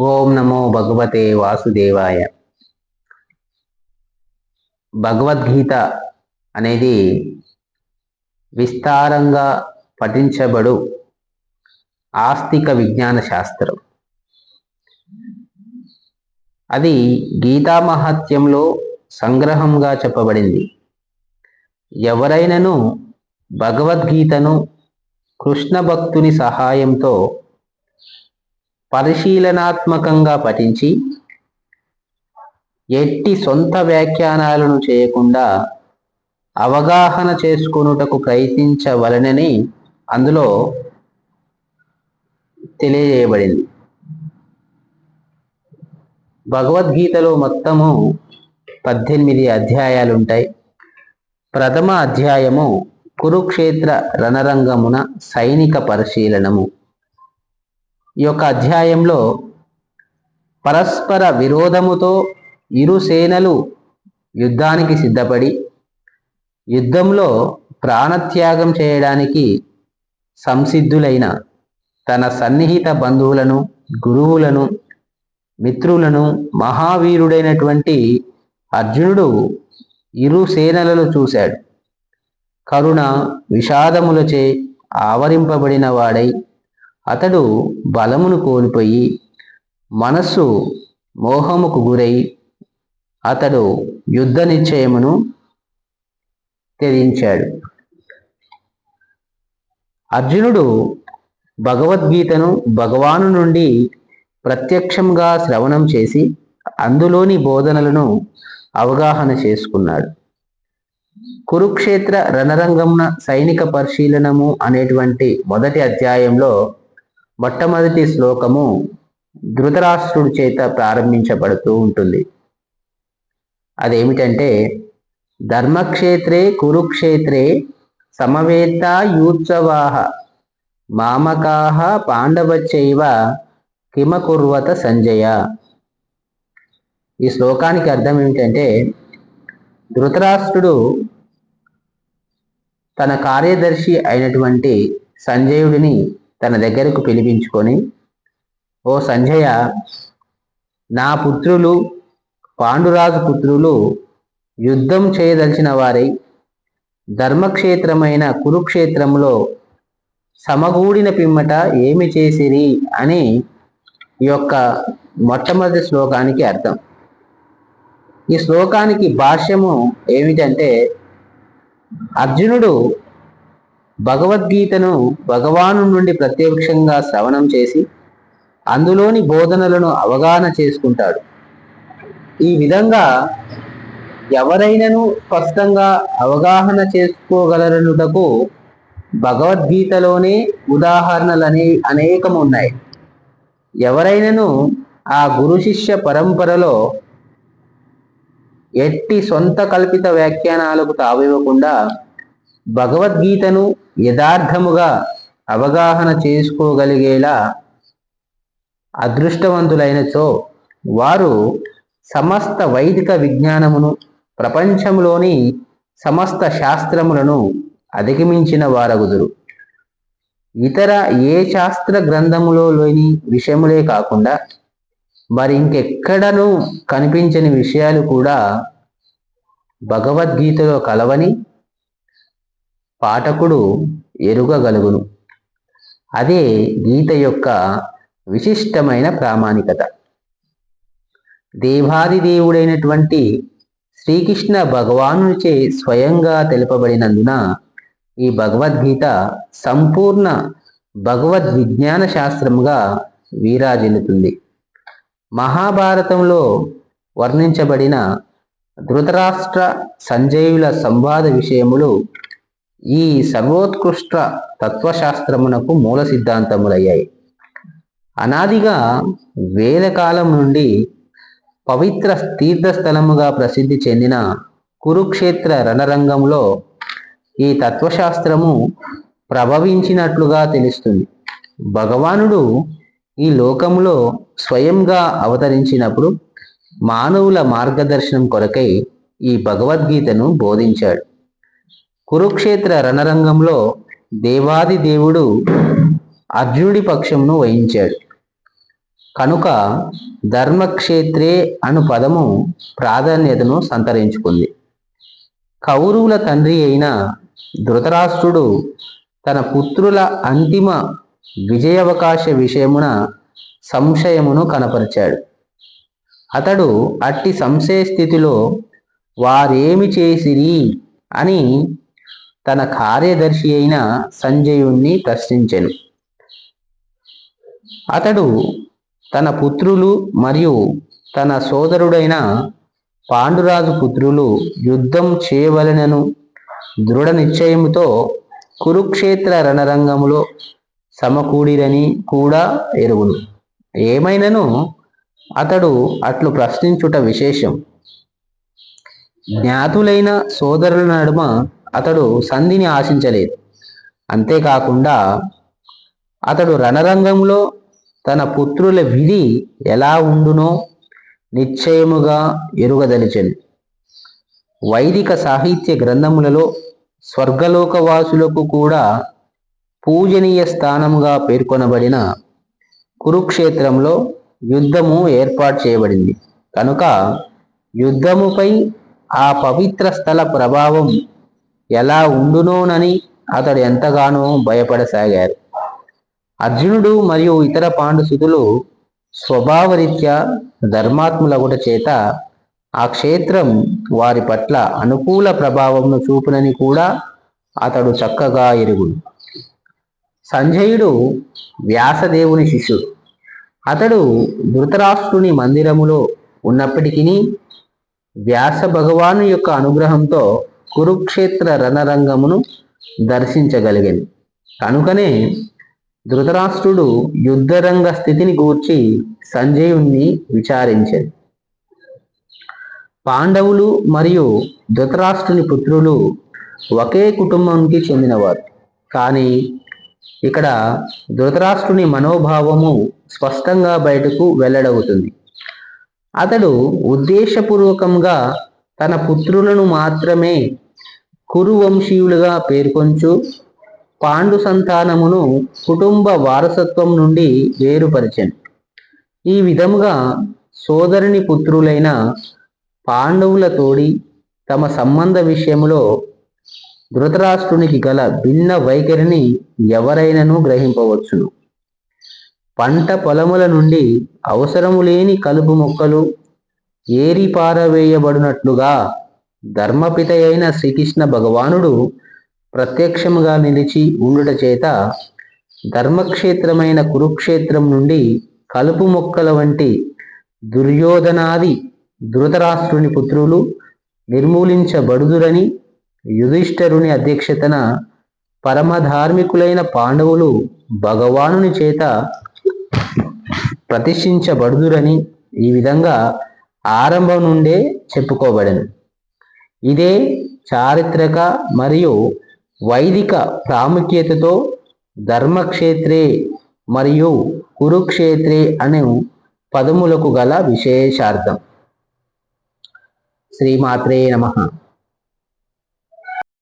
ఓం నమో భగవతే వాసుదేవాయ. భగవద్గీత అనేది విస్తారంగా పఠించబడు ఆస్తిక విజ్ఞాన శాస్త్రం. అది గీతా మహత్యంలో సంగ్రహంగా చెప్పబడింది. ఎవరైనను భగవద్గీతను కృష్ణ భక్తుని సహాయంతో పరిశీలనాత్మకంగా పఠించి ఎట్టి సొంత వ్యాఖ్యానాలను చేయకుండా అవగాహన చేసుకొనుటకు ప్రయత్నించవలనని అందులో తెలియజేయబడింది. భగవద్గీతలో మొత్తము పద్దెనిమిది అధ్యాయాలు ఉంటాయి ప్రథమ అధ్యాయము కురుక్షేత్ర రణరంగమున సైనిక పరిశీలనము. ఈ యొక్క అధ్యాయంలో పరస్పర విరోధముతో ఇరు సేనలు యుద్ధానికి సిద్ధపడి యుద్ధంలో ప్రాణత్యాగం చేయడానికి సంసిద్ధులైన తన సన్నిహిత బంధువులను గురువులను మిత్రులను మహావీరుడైనటువంటి అర్జునుడు ఇరు సేనలను చూశాడు. కరుణ విషాదములచే ఆవరింపబడిన వాడై అతడు బలమును కోల్పోయి మనస్సు మోహముకు గురై అతడు యుద్ధ నిశ్చయమును త్యజించాడు. అర్జునుడు భగవద్గీతను భగవాను నుండి ప్రత్యక్షంగా శ్రవణం చేసి అందులోని బోధనలను అవగాహన చేసుకున్నాడు. కురుక్షేత్ర రణరంగమున సైనిక పరిశీలనము అనేటువంటి మొదటి అధ్యాయంలో మొట్టమొదటి శ్లోకము ధృతరాష్ట్రుడి చేత ప్రారంభించబడుతూ ఉంటుంది. అదేమిటంటే ధర్మక్షేత్రే కురుక్షేత్రే సమవేత యూత్సవాహ మామకాహ పాండవచ్చైవ కిమకుర్వత సంజయ. ఈ శ్లోకానికి అర్థం ఏమిటంటే ధృతరాష్ట్రుడు తన కార్యదర్శి అయినటువంటి సంజయుడిని తన దగ్గరకు పిలిపించుకొని ఓ సంజయ నా పుత్రులు పాండురాజు పుత్రులు యుద్ధం చేయదలిచిన వారై ధర్మక్షేత్రమైన కురుక్షేత్రంలో సమగూడిన పిమ్మట ఏమి చేసిరి? అని ఈ యొక్క మొట్టమొదటి శ్లోకానికి అర్థం. ఈ శ్లోకానికి భాష్యము ఏమిటంటే అర్జునుడు భగవద్గీతను భగవాను నుండి ప్రత్యక్షంగా శ్రవణం చేసి అందులోని బోధనలను అవగాహన చేసుకుంటాడు. ఈ విధంగా ఎవరైనను స్పష్టంగా అవగాహన చేసుకోగలనుటకు భగవద్గీతలోనే ఉదాహరణలు అనే అనేకం ఉన్నాయి ఎవరైనను ఆ గురు శిష్య పరంపరలో ఎట్టి సొంత కల్పిత వ్యాఖ్యానాలకు తావివ్వకుండా భగవద్గీతను యథార్థముగా అవగాహన చేసుకోగలిగేలా అదృష్టవంతులైనచో వారు సమస్త వైదిక విజ్ఞానమును ప్రపంచంలోని సమస్త శాస్త్రములను అధిగమించిన వారగుదురు. ఇతర ఏ శాస్త్ర గ్రంథములో లేని విషయములే కాకుండా మరి ఇంకెక్కడనూ కనిపించని విషయాలు కూడా భగవద్గీతలో కలవని పాఠకుడు ఎరుగగలుగును. అదే గీత యొక్క విశిష్టమైన ప్రామాణికత. దేవాదిదేవుడైనటువంటి శ్రీకృష్ణ భగవానుచే స్వయంగా తెలుపబడినందున ఈ భగవద్గీత సంపూర్ణ భగవద్ విజ్ఞాన శాస్త్రముగా వీరాజిల్లుతుంది. మహాభారతంలో వర్ణించబడిన ధృతరాష్ట్ర సంజయుల సంవాద విషయములు ఈ సర్వోత్కృష్ట తత్వశాస్త్రమునకు మూల సిద్ధాంతములయ్యాయి. అనాదిగా వేద కాలం నుండి పవిత్ర తీర్థస్థలముగా ప్రసిద్ధి చెందిన కురుక్షేత్ర రణరంగంలో ఈ తత్వశాస్త్రము ప్రభవించినట్లుగా తెలుస్తుంది. భగవానుడు ఈ లోకంలో స్వయంగా అవతరించినప్పుడు మానవుల మార్గదర్శనం కొరకై ఈ భగవద్గీతను బోధించాడు. కురుక్షేత్ర రణరంగంలో దేవాది దేవుడు అర్జునుడి పక్షమును వహించాడు. కనుక ధర్మక్షేత్రే అను పదము ప్రాధాన్యతను సంతరించుకుంది. కౌరవుల తండ్రి అయిన ధృతరాష్ట్రుడు తన పుత్రుల అంతిమ విజయావకాశ విషయమున సంశయమును కనపరిచాడు. అతడు అట్టి సంశయ స్థితిలో వారేమి చేసిరి అని తన కార్యదర్శి అయిన సంజయుణ్ణి ప్రశ్నించెను. అతడు తన పుత్రులు మరియు తన సోదరుడైన పాండురాజు పుత్రులు యుద్ధం చేయవలెనను దృఢ నిశ్చయముతో కురుక్షేత్ర రణరంగములో సమకూడిరని కూడా ఎరుగును. ఏమైనను అతడు అట్లు ప్రశ్నించుట విశేషం. జ్ఞాతులైన సోదరుల నడుమ అతడు సంధిని ఆశించలేదు. అంతేకాకుండా అతడు రణరంగంలో తన పుత్రుల విధి ఎలా ఉండునో నిశ్చయముగా ఎరుగదలిచెను. వైదిక సాహిత్య గ్రంథములలో స్వర్గలోకవాసులకు కూడా పూజనీయ స్థానముగా పేర్కొనబడిన కురుక్షేత్రంలో యుద్ధము ఏర్పాటు చేయబడింది. కనుక యుద్ధముపై ఆ పవిత్ర స్థల ప్రభావం ఎలా ఉండునోనని అతడు ఎంతగానో భయపడసాగారు. అర్జునుడు మరియు ఇతర పాండుసుతులు స్వభావరీత్యా ధర్మాత్ములగుట చేత ఆ క్షేత్రం వారి పట్ల అనుకూల ప్రభావంను చూపునని కూడా అతడు చక్కగా ఎరుగుడు సంజయుడు వ్యాసదేవుని శిష్యుడు. అతడు ధృతరాష్ట్రుని మందిరములో ఉన్నప్పటికీ వ్యాస భగవాను యొక్క అనుగ్రహంతో కురుక్షేత్ర రణరంగమును దర్శించగలిగాను. కనుకనే ధృతరాష్ట్రుడు యుద్ధరంగ స్థితిని గూర్చి సంజయుణ్ణి విచారించాడు పాండవులు మరియు ధృతరాష్ట్రుని పుత్రులు ఒకే కుటుంబానికి చెందినవారు. కానీ ఇక్కడ ధృతరాష్ట్రుని మనోభావము స్పష్టంగా బయటకు వెల్లడవుతుంది. అతడు ఉద్దేశపూర్వకంగా తన పుత్రులను మాత్రమే కురువంశీయులుగా పేర్కొంచు. పాండు సంతానమును కుటుంబ వారసత్వం నుండి వేరుపరిచాను. ఈ విధముగా సోదరుని పుత్రులైన పాండవుల తోడి తమ సంబంధ విషయంలో ధృతరాష్ట్రునికి గల భిన్న వైఖరిని ఎవరైనను గ్రహింపవచ్చును. పంట పొలముల నుండి అవసరము లేని కలుపు మొక్కలు ఏరి పారవేయబడినట్లుగా ధర్మపిత అయిన శ్రీకృష్ణ భగవానుడు ప్రత్యక్షముగా నిలిచి ఉండుట చేత ధర్మక్షేత్రమైన కురుక్షేత్రం నుండి కలుపు మొక్కల వంటి దుర్యోధనాది ధృతరాష్ట్రుని పుత్రులు నిర్మూలించబడుదురని యుధిష్ఠరుని అధ్యక్షతన పరమధార్మికులైన పాండవులు భగవానుని చేత ప్రతిష్ఠించబడుదురని ఈ విధంగా ఆరంభం నుండే చెప్పుకోబడను. ఇదే చారిత్రక మరియు వైదిక ప్రాముఖ్యతతో ధర్మక్షేత్రే మరియు కురుక్షేత్రే అనే పదములకు గల విశేషార్థం. శ్రీమాత్రే నమ.